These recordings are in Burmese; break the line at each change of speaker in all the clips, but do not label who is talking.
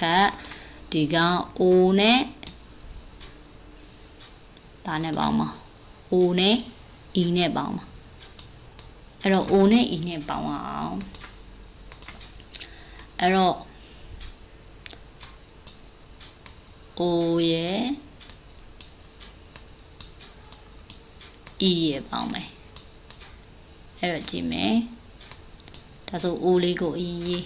ထပ်ဒီက O နဲ့ဒါနဲ့ပေါင်းမှာ O နဲ့ E နဲ့ပေါင်းမှာအဲ့တော့ O နဲ့ E နဲ့ပေါင်းအောင်အဲ့တော့ O ရယ် E ရယ်ပေါင်းမယ်အဲ့တော့ကြည့်မယ်ဒါဆို O လေးကိုအရင်ရေး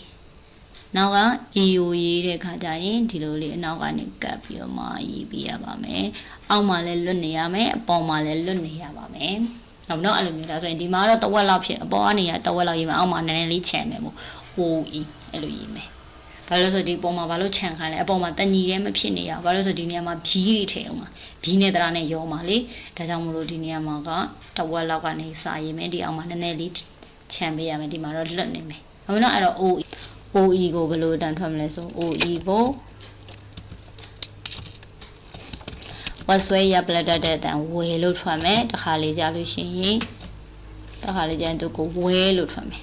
နောက်က EO ရေးတဲ့ခါကျရင်ဒီလိုလေးအနောက်ကနေကပ်ပြီးတော့မှရေးပြရပါမယ်အောက်မှာလည်းလွတ်နေရမယ်အပေါ်မှာလည်းလွတ်နေရပါမယ်ဟုတ်တော့အဲ့လိုမျိုးဒါဆိုရင်ဒီမှာတော့တဝက်လောက်ဖြစ်အပေါ်ကနေရတဝက်လောက်ရေးမယ်အောက်မှာနည်းနည်းလေးခြံမယ်မို့ OE အဲ့လိုရေးမယ်ဘာလို့လဲဆိုဒီပုံမှာဘာလို့ခြံခိုင်းလဲအပေါ်မှာတညီရဲမဖြစ်နေရဘာလို့လဲဆိုဒီနေရာမှာဘီးတွေထည့်အောင်ပါဘီးနဲ့တရာနဲ့ရောမှာလေဒါကြောင့်မလို့ဒီနေရာမှာကတဝက်လောက်ကနေစာရေးမယ်ဒီအောင်မှာနည်းနည်းလေးခြံပေးရမယ်ဒီမှာတော့လွတ်နေမယ်ဟုတ်နော်အဲ့တော့ OE OE ကိုဘယ်လိုတန်ထွက်မလဲဆို OE ကိုဝတ်ဆွဲရပလက်တက်တဲ့အတန်ဝဲလို့ထွက်မယ်တခါလေကြာလို့ရှိရင်တခါလေကြာရင်သူကိုဝဲလို့ထွက်မယ်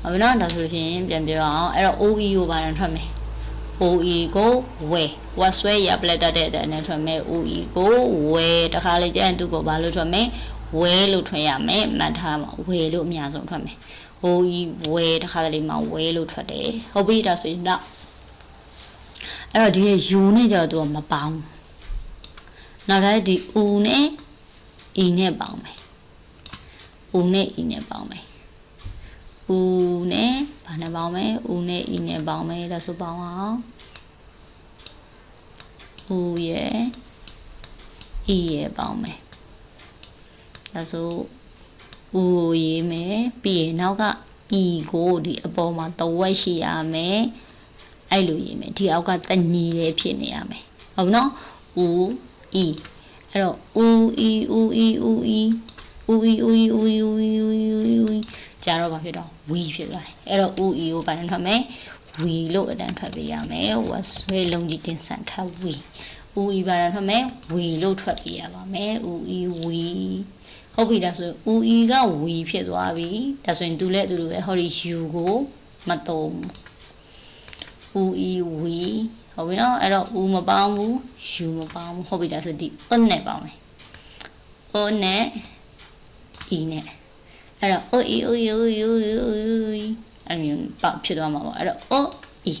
ဟုတ်ပြီနော်ဒါဆိုလို့ရှိရင်ပြန်ပြောအောင်အဲ့တော့ OE ကိုဘာတန်ထွက်မယ် OE ကိုဝဲဝတ်ဆွဲရပလက်တက်တဲ့အတန်နဲ့ထွက်မယ် OE ကိုဝဲတခါလေကြာရင်သူကိုဘာလို့ထွက်မယ် ဝဲလို့ထွက်ရမယ်မှတ်ထားပါဝဲလို့အများဆုံးထွက်မယ်ဟိုဤဝဲတခါတလေမှဝဲလို့ထွက်တယ်ဟုတ်ပြီဒါဆိုရင်တော့အဲ့တော့ဒီရဲ့ယူနဲ့ကြောသူကမပေါင်းနောက်တိုင်းဒီဦးနဲ့ဤနဲ့ပေါင်းမယ်ဦးနဲ့ဤနဲ့ပေါင်းမယ်ဦးနဲ့ဘာနဲ့ပေါင်းမယ်ဦးနဲ့ဤနဲ့ပေါင်းမယ်ဒါဆိုပေါင်းအောင်ဦးရဲ့ဤရဲ့ပေါင်းမယ် ဒါဆိုဦးကိုရေးမယ်ပြီးရင်နောက်ကဤကိုဒီအပေါ်မှာတဝက်ရှိရမယ်အဲ့လိုရေးမယ်ဒီအောက်ကတညီလေးဖြစ်နေရမယ်ဟုတ်နော်ဦးဤအဲ့တော့ဦးဤဦးဤဦးဤဦးဤဦးဤဦးဤဦးဤဦးဤဦးဤကြာတော့ဘာဖြစ်တော့ဝီဖြစ်သွားတယ်အဲ့တော့ဦးဤကိုဘာနဲ့ထွက်မယ်ဝီလို့အတန်းထွက်ပေးရမယ်ဝတ်ဆွဲလုံးကြီးတင်ဆန်ခတ်ဝီဦးဤဘာနဲ့ထွက်မယ်ဝီလို့ထွက်ပေးရပါမယ်ဦးဤဝီ ဟုတ်ပြီဒါဆိုရင်ဦးဤကဝီဖြစ်သွားပြီဒါဆိုရင်သူလည်းအတူတူပဲဟောဒီယူကိုမတုံးဦးဤဝီဟုတ်ပြီနော်အဲ့တော့ဦးမပေါင်းဘူးယူမပေါင်းဘူးဟုတ်ပြီဒါဆိုဒီအနဲ့ပေါင်းမယ်အနဲ့ဤနဲ့အဲ့တော့အိုဤအိုဤအိုဤအိုဤအိုဤအဲ့မျိုးပေါ့ဖြစ်သွားမှာပေါ့အဲ့တော့အိုဤ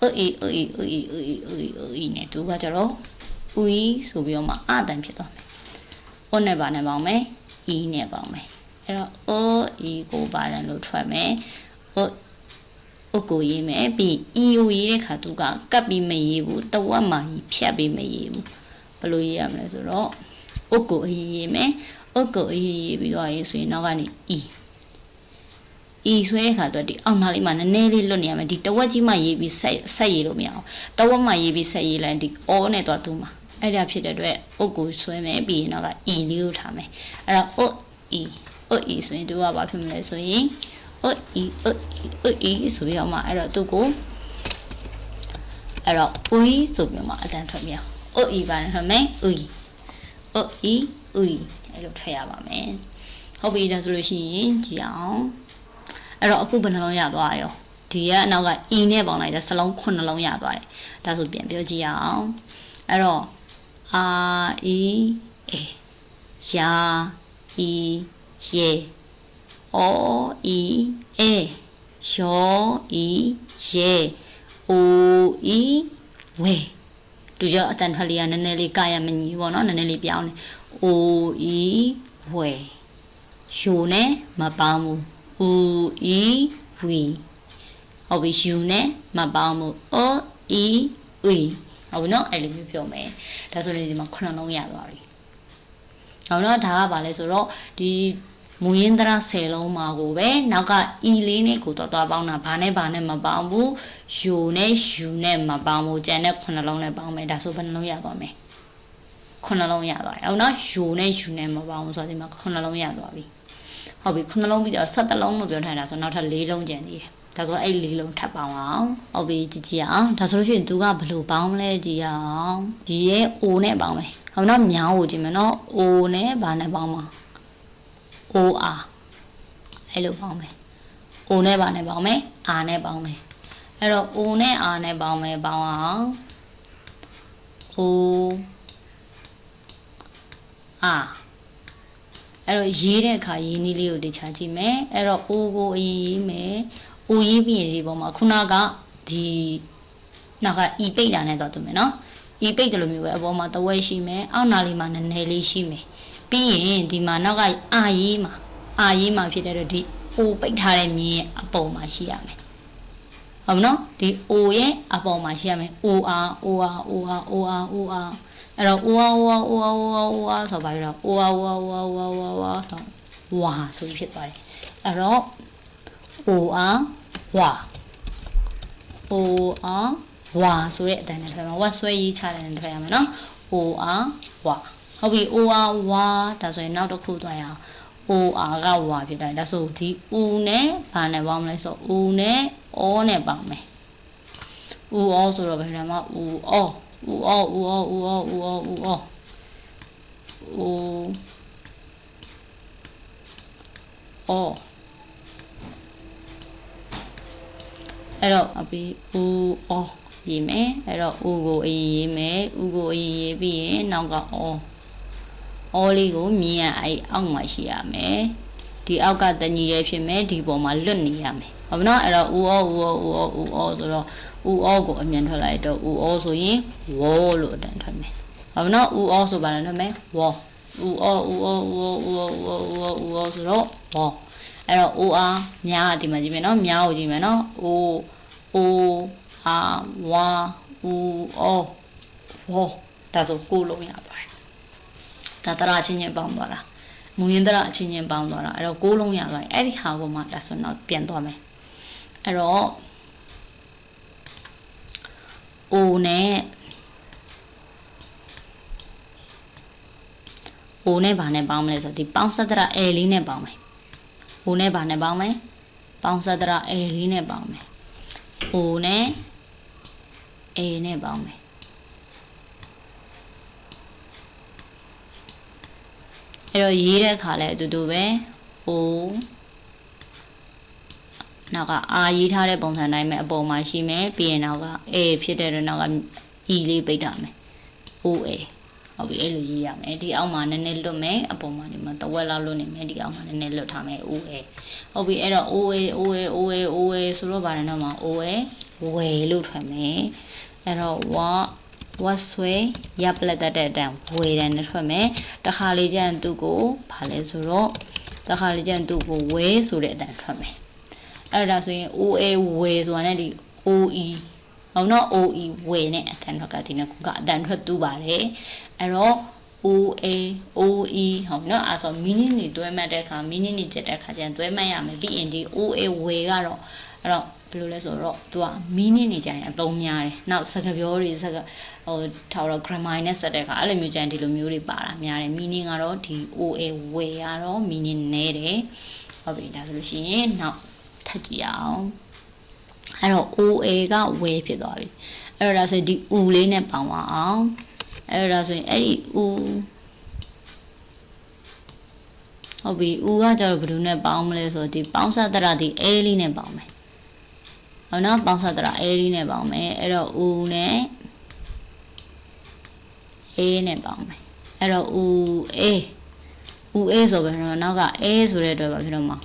အိုဤအိုဤအိုဤအိုဤအိုဤအိုဤနဲ့သူကကြတော့ဦးဤဆိုပြီးတော့မှအတန်ဖြစ်သွားမယ် အိုနဲ့ပါနဲ့ပေါင်းမယ်ဤနဲ့ပေါင်းမယ်အဲ့တော့အိုဤကိုပါရန်လို့ထွက်မယ်အိုအုတ်ကိုရေးမယ်ပြီးအီယိုရေးတဲ့ခါသူကကပ်ပြီးမရေးဘူးတဝက်မှကြီးဖြတ်ပြီးမရေးဘူးဘယ်လိုရေးရမလဲဆိုတော့အုတ်ကိုအရေးရေးမယ်အုတ်ကိုအရေးရေးပြီးတော့ရေးဆိုရင်နောက်ကနေအီအီဆွဲတဲ့ခါတော့ဒီအောက်နားလေးမှာနည်းနည်းလေးလွတ်နေရမယ်ဒီတဝက်ကြီးမှရေးပြီးဆက်ဆက်ရေးလို့မရအောင်တဝက်မှရေးပြီးဆက်ရေးလိုက်ဒီအောနဲ့တော့သူ့မှာ အဲ့ဒါဖြစ်တဲ့အတွက်အုတ်ကိုဆွဲမယ်ပြီးရင်တော့ကအီလေးကိုထားမယ်အဲ့တော့အုတ်အီအုတ်အီဆိုရင်သူကဘာဖြစ်မလဲဆိုရင်အတ်အီအတ်အီအတ်အီဆိုပြီးတော့မှအဲ့တော့သူ့ကိုအဲ့တော့ဦဆိုပြီးမှအတန်ထွက်မြောက်အတ်အီပါနဲ့ထွက်မယ်ဦအတ်အီဦအဲ့လိုထွက်ရပါမယ်ဟုတ်ပြီဒါဆိုလို့ရှိရင်ကြည့်အောင်အဲ့တော့အခုဘယ်နှလုံးရသွားရောဒီကအနောက်က e နဲ့ပေါင်းလိုက်တဲ့စလုံး9လုံးရသွားတယ်ဒါဆိုပြန်ပြောကြည့်အောင်အဲ့တော့ r e a ယာ e ရေအောဤအဲရောဤရဲအိုဤဝဲသူကြောင့်အတန်ထွက်လေးကနည်းနည်းလေးကာရမညီပေါ့နော်နည်းနည်းလေးပြောင်းတယ်အိုဤဝဲယူနဲ့မပေါင်းဘူးဦးဤဝီဟုတ်ပြီယူနဲ့မပေါင်းဘူးအိုဤဝီ ဟုတ်ပြီနော်အဲ့လိုမျိုးပြောမယ်ဒါဆိုရင်ဒီမှာခုနှစ်လုံးရသွားပြီဟုတ်တော့ဒါကဘာလဲဆိုတော့ဒီမူရင်းသရ10လုံးမှာကိုပဲနောက်က e လေးနဲ့ကိုတော့တော့ပေါင်းတာဘာနဲ့ဘာနဲ့မပေါင်းဘူးယူနဲ့ယူနဲ့မပေါင်းဘူးကျန်တဲ့9လုံးနဲ့ပေါင်းမယ်ဒါဆိုဘယ်နှလုံးရသွားမလဲ9လုံးရသွားတယ်ဟုတ်နော်ယူနဲ့ယူနဲ့မပေါင်းဘူးဆိုတော့ဒီမှာ9လုံးရသွားပြီဟုတ်ပြီ9လုံးပြီးတော့17လုံးလို့ပြောထားတာဆိုနောက်ထပ်4လုံးကျန်သေးတယ် ဒါဆိုအဲ့လေးလုံးထပ်ပေါင်းအောင်ဟုတ်ပြီကြည့်ကြည့်အောင်ဒါဆိုလို့ရှိရင်သူကဘယ်လိုပေါင်းမလဲကြည့်အောင်ဒီရဲ့ O နဲ့ပေါင်းမယ်ဟုတ်နော်မြောင်းကိုကြည့်မယ်နော် O နဲ့ဘာနဲ့ပေါင်းမှာ OR အဲ့လိုပေါင်းမယ် O နဲ့ပါနဲ့ပေါင်းမယ် R နဲ့ပေါင်းမယ်အဲ့တော့ O နဲ့ R နဲ့ပေါင်းမယ်ပေါင်းအောင် O R အဲ့တော့ရေးတဲ့အခါရေးနည်းလေးကိုတခြားကြည့်မယ်အဲ့တော့ O ကိုအရင်ရေးမယ် O ရေးပြီးရင်ဒီပုံမှာခုနကဒီနောက်က E ပိတ်တာနဲ့တော့တူမယ်နော် E ပိတ်တယ်လို့မျိုးပဲအပေါ်မှာတဝဲရှိမယ်အောက်နာလေးမှာနည်းနည်းလေးရှိမယ်ပြီးရင်ဒီမှာနောက်ကအာရေးမှာအာရေးမှာဖြစ်တဲ့တော့ဒီ O ပိတ်ထားတဲ့မြင်းရဲ့အပေါ်မှာရှိရမယ်ဟုတ်မနော်ဒီ O ရဲ့အပေါ်မှာရှိရမယ် OR OR OR OR OR အဲ့တော့ OR OR OR OR OR ဆိုပါပြီးတော့ OR OR OR OR OR OR ဆိုဝါဆိုပြီးဖြစ်သွားတယ်အဲ့တော့ OR ဝါ OR ဝါဆိုတဲ့အတန်းနဲ့တစ်ခါမှာဝတ်ဆွဲရေးချတယ်နဲ့တစ်ခါရမယ်နော် OR ဝါဟုတ်ပြီ OR ဝါဒါဆိုရင်နောက်တစ်ခုသွားရအောင် OR ကဝါဖြစ်တယ်ဒါဆိုဒီ U နဲ့ဘာနဲ့ပေါင်းမလဲဆို U နဲ့ O နဲ့ပေါင်းမယ် U O ဆိုတော့ဘယ်မှာ U O U O U O U O U O U O U O အဲ့တော့အပြီး U O ရေးမယ်အဲ့တော့ U ကိုအရင်ရေးမယ် U ကိုအရင်ရေးပြီးရင်နောက်က O အောလေးကိုမြင်ရအဲ့အောက်မှာရှိရမယ်ဒီအောက်ကတညီရဲဖြစ်မယ်ဒီပေါ်မှာလွတ်နေရမယ်ဟုတ်မနော်အဲ့တော့ဦးအောဦးအောဦးအောဦးအောဆိုတော့ဦးအောကိုအမြန်ထွက်လိုက်တော့ဦးအောဆိုရင်ဝေါ်လို့အတန်ထွက်မယ်ဟုတ်မနော်ဦးအောဆိုပါလဲထွက်မယ်ဝေါ်ဦးအောဦးအောဦးအောဦးအောဦးအောဦးအောဦးအောဆိုတော့ဝေါ် အဲ့တော့ O R ညာဒီမှာကြည့်မယ်နော်ညာကိုကြည့်မယ်နော် O O R ဝါ U O ဝေါ်ဒါဆိုကိုလုံးရပါတယ်ဒါတရချင်းချင်းပေါင်းသွားတာမူရင်းတရအချင်းချင်းပေါင်းသွားတာအဲ့တော့ကိုးလုံးရသွားရင်အဲ့ဒီဟာကိုမှဒါဆိုတော့ပြန်သွားမယ်အဲ့တော့ O နဲ့ O နဲ့ဘာနဲ့ပေါင်းမလဲဆိုတော့ဒီပေါင်းစတရ A လေးနဲ့ပေါင်းမယ် O နဲ့ဘာနဲ့ပေါင်းမယ်ပေါင်းစတရ A လေးနဲ့ပေါင်းမယ် O နဲ့ A နဲ့ပေါင်းမယ်အဲ့တော့ရေးတဲ့အခါလည်းအတူတူပဲ O နောက်က R ရေးထားတဲ့ပုံစံတိုင်းပဲအပေါ်မှာရှိမယ်ပြီးရင်နောက်က A ဖြစ်တဲ့တော့နောက်က E လေးပိတ်တာမယ် OA ဟုတ်ပြီအဲ့လိုရေးရမယ်ဒီအောက်မှာနည်းနည်းလွတ်မယ်အပေါ်မှာဒီမှာတဝက်လောက်လွတ်နေမယ်ဒီအောက်မှာနည်းနည်းလွတ်ထားမယ် OA ဟုတ်ပြီအဲ့တော့ OA OA OA OA ဆိုတော့ဗာတယ်တော့မှာ OA ဝယ်လို့ထွက်မယ်အဲ့တော့ what ဝတ်ဆွဲရပ်ပလက်တတ်တဲ့အတန်ဝေတယ်နဲ့ထွက်မယ်တခါလေကျရင်သူ့ကိုဘာလဲဆိုတော့တခါလေကျရင်သူ့ကိုဝဲဆိုတဲ့အတန်ထွက်မယ်အဲ့ဒါဆိုရင် OA ဝဲဆိုတာနဲ့ဒီ OE ဟုတ်နော် OE ဝဲနဲ့အတန်ထွက်ကဒီနှစ်ခုကအတန်ထွက်တူပါတယ်အဲ့တော့ OA OE ဟုတ်နော်အဲ့ဆို meaning တွေတွဲမှတ်တဲ့အခါ meaning တွေချက်တဲ့အခါကျရင်တွဲမှတ်ရမယ်ပြီးရင်ဒီ OA ဝဲကတော့အဲ့တော့ဘယ်လိုလဲဆိုတော့သူက meaning တွေကြရင်အသုံးများတယ်နောက်စကားပြောတွေစကားဟိုထားတော့ grammar နဲ့ဆက်တဲ့အခါအဲ့လိုမျိုးကြရင်ဒီလိုမျိုးတွေပါတာများတယ် meaning ကတော့ဒီ OA ဝဲရတော့ meaning နဲတယ်ဟုတ်ပြီဒါဆိုလို့ရှိရင်နောက်ထပ်ကြည့်အောင် အဲ့တော့ OA ကဝဲဖြစ်သွားပြီအဲ့တော့ဒါဆိုဒီ U လေးနဲ့ပေါင်းပါအောင်အဲ့တော့ဒါဆိုရင်အဲ့ဒီ U ဟုတ်ပြီ U ကကျတော့ဘယ်သူနဲ့ပေါင်းမလဲဆိုတော့ဒီပေါင်းစတရဒီ A လေးနဲ့ပေါင်းမယ်ဟုတ်နော်ပေါင်းစတရ A လေးနဲ့ပေါင်းမယ်အဲ့တော့ U နဲ့ A နဲ့ပေါင်းမယ်အဲ့တော့ U A U A ဆိုပဲတော့နောက်က A ဆိုတဲ့အတွက်ပါဖြစ်တော့မှာ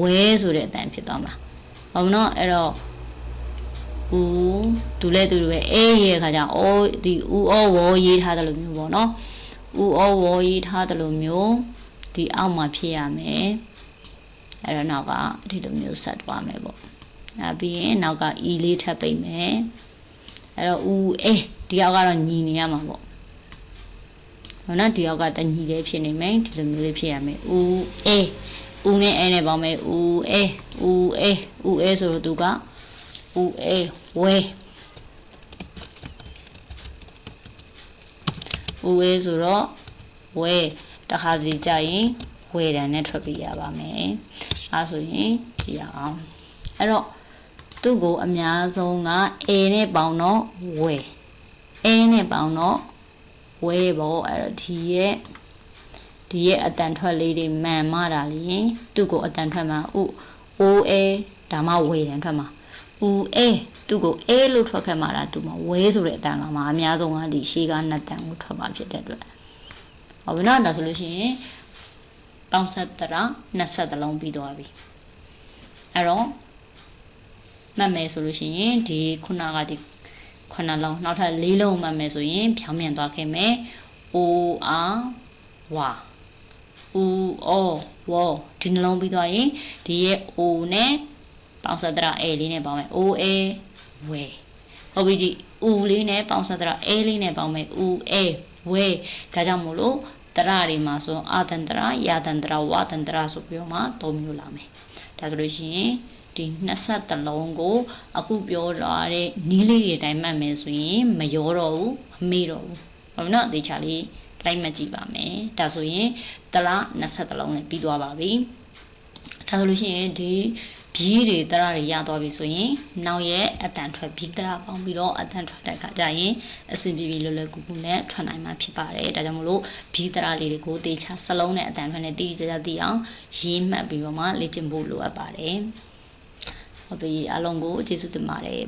ဝဲဆိုတဲ့အတန်ဖြစ်သွားမှာဟုတ်မနော်အဲ့တော့ U ဒူလဲတူတူပဲ A ရဲ့ခါကျ O ဒီ U O ဝရေးထားတယ်လို့မျိုးပေါ့နော် U O ဝရေးထားတယ်လို့မျိုးဒီအောက်မှာဖြစ်ရမယ်အဲ့တော့နောက်ကဒီလိုမျိုးဆက်သွားမယ်ပေါ့အဲပြီးရင်နောက်က E လေးထပ်ပိတ်မယ်အဲ့တော့ U A ဒီအောက်ကတော့ညီနေရမှာပေါ့ဟုတ်နော်ဒီအောက်ကတညီလေးဖြစ်နေမယ်ဒီလိုမျိုးလေးဖြစ်ရမယ် U A U နဲ့ A နဲ့ပေါင်းမယ် U A U A U A ဆိုတော့သူက U A ဝဲ U A ဆိုတော့ဝဲတခါစီကြရင်ဝဲတန်နဲ့ထွက်ပြီးရပါမယ်အဲဆိုရင်ကြည့်အောင်အဲ့တော့သူ့ကိုအများဆုံးက A နဲ့ပေါင်းတော့ဝဲ A နဲ့ပေါင်းတော့ဝဲပေါ့အဲ့တော့ဒီရဲ့ဒီရဲ့အတန်ထွက်လေးတွေမှန်မှတာလေသူ့ကိုအတန်ထွက်မှာဥ OA ဒါမှဝေတယ်ထွက်မှာ ဦးအေသူကိုအေလို့ထွက်ခဲ့မှာလားသူမှာဝဲဆိုတဲ့အတန်လားမှာအများဆုံးကဒီရှေးကနှစ်တန်ကိုထွက်မှာဖြစ်တဲ့အတွက်ဟုတ်ပြီနော်ဒါဆိုလို့ရှိရင်ပေါင်းဆက်တရာ20လုံးပြီးသွားပြီအဲ့တော့မှတ်မယ်ဆိုလို့ရှိရင်ဒီခုနကဒီခုနလုံးနောက်ထပ်၄လုံးမှတ်မယ်ဆိုရင်ဖြောင်းမြန်သွားခဲ့မယ် O R ဝါ U O ဝေါဒီနှလုံးပြီးသွားရင်ဒီရဲ့ O နဲ့ ပေါင်းစပ်တရ A လေးနဲ့ပေါင်းမယ် O A ဝဲဟုတ်ပြီဒီ U လေးနဲ့ပေါင်းစပ်တရ A လေးနဲ့ပေါင်းမယ် U A ဝဲဒါကြောင့်မို့လို့တရတွေမှာဆိုအာတန်တရယာတန်တရဝါတန်တရဆိုပြီးတော့မှသုံးမျိုးလာမယ်ဒါဆိုလို့ရှိရင်ဒီ20လုံးကိုအခုပြောလာတဲ့နီးလေးတွေအတိုင်းမှတ်မယ်ဆိုရင်မရောတော့ဘူးမမေ့တော့ဘူးဟုတ်ပြီနော်တေချာလေးလိုက်မှတ်ကြည့်ပါမယ်ဒါဆိုရင်တလား20လုံးနဲ့ပြီးသွားပါပြီဒါဆိုလို့ရှိရင်ဒီ ဘီးတွေတရတွေရသွားပြီဆိုရင်နောက်ရဲ့အတန်ထွက်ဘီးတရပေါင်းပြီးတော့အတန်ထွက်တဲ့အခါကျရင်အဆင်ပြေပြေလွယ်လွယ်ကူကူနဲ့ထွက်နိုင်မှာဖြစ်ပါတယ်ဒါကြောင့်မလို့ဘီးတရလေးတွေကိုတေချာစလုံးနဲ့အတန်ထွက်နဲ့တိတိကျကျသိအောင်ရေးမှတ်ပြီးတော့မှလေ့ကျင့်ဖို့လိုအပ်ပါတယ်ဟုတ်ပြီအားလုံးကိုကျေးဇူးတင်ပါတယ်